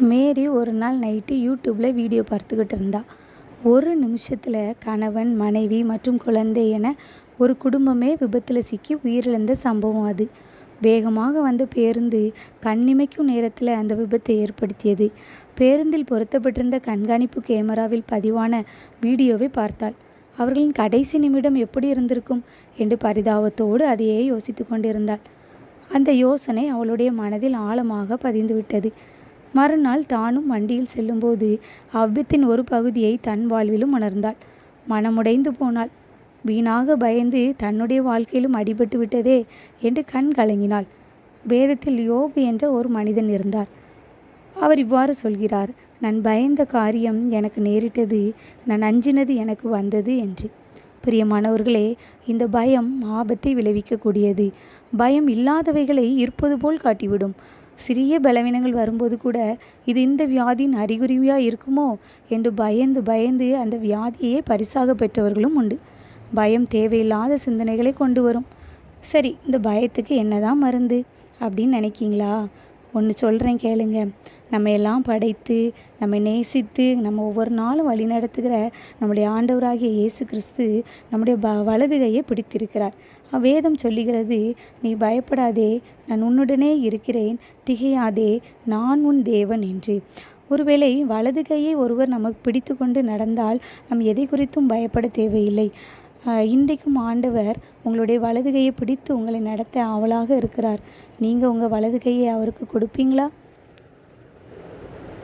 மேரி ஒரு நாள் நைட்டு யூடியூப்பில் வீடியோ பார்த்துக்கிட்டு இருந்தா. ஒரு நிமிஷத்தில் கணவன் மனைவி மற்றும் குழந்தை என ஒரு குடும்பமே விபத்தில் சிக்கி உயிரிழந்த சம்பவம் அது. வேகமாக வந்த பேருந்து கண்ணிமைக்கும் நேரத்தில் அந்த விபத்தை ஏற்படுத்தியது. பேருந்தில் பொருத்தப்பட்டிருந்த கண்காணிப்பு கேமராவில் பதிவான வீடியோவை பார்த்தாள். அவர்களின் கடைசி நிமிடம் எப்படி இருந்திருக்கும் என்று பரிதாபத்தோடு அதையே யோசித்து கொண்டிருந்தாள். அந்த யோசனை அவளுடைய மனதில் ஆழமாக பதிந்துவிட்டது. மறுநாள் தானும் வண்டியில் செல்லும்போது அவ்வித்தின் ஒரு பகுதியை தன் வாழ்விலும் உணர்ந்தாள். மனமுடைந்து போனாள். வீணாக பயந்து தன்னுடைய வாழ்க்கையிலும் அடிபட்டு விட்டதே என்று கண் கலங்கினாள். வேதத்தில் யோபு என்ற ஒரு மனிதன் இருந்தார். அவர் இவ்வாறு சொல்கிறார் நான் பயந்த காரியம் எனக்கு நேரிட்டது நான் அஞ்சினது எனக்கு வந்தது என்று. பிரியமானவர்களே இந்த பயம் ஆபத்தை விளைவிக்கக்கூடியது. பயம் இல்லாதவைகளை இருப்பது போல் காட்டிவிடும். சிறிய பலவீனங்கள் வரும்போது கூட இது இந்த வியாதியின் அறிகுறியா இருக்குமோ என்று பயந்து பயந்து அந்த வியாதியே பரிசாக பெற்றவர்களும் உண்டு. பயம் தேவையில்லாத சிந்தனைகளை கொண்டு வரும். சரி இந்த பயத்துக்கு என்னதான் மருந்து? அப்படின்னு நினைக்கிங்களா? ஒன்று சொல்கிறேன் கேளுங்க. நம்ம எல்லாம் படைத்து நம்மை நேசித்து நம்ம ஒவ்வொரு நாளும் வழி நடத்துகிற நம்முடைய ஆண்டவராகிய இயேசு கிறிஸ்து நம்முடைய ப வலது கையை பிடித்திருக்கிறார் வேதம் சொல்லுகிறது நீ பயப்படாதே நான் உன்னுடனே இருக்கிறேன். திகையாதே நான் உன் தேவன் என்று. ஒருவேளை வலது கையை ஒருவர் நமக்கு பிடித்து கொண்டு நடந்தால் நம் எதை குறித்தும் பயப்பட தேவையில்லை. இன்றைக்கும் ஆண்டவர் உங்களுடைய வலது கையை பிடித்து உங்களை நடத்த ஆவலாக இருக்கிறார். நீங்கள் உங்கள் வலது கையை அவருக்கு கொடுப்பீங்களா?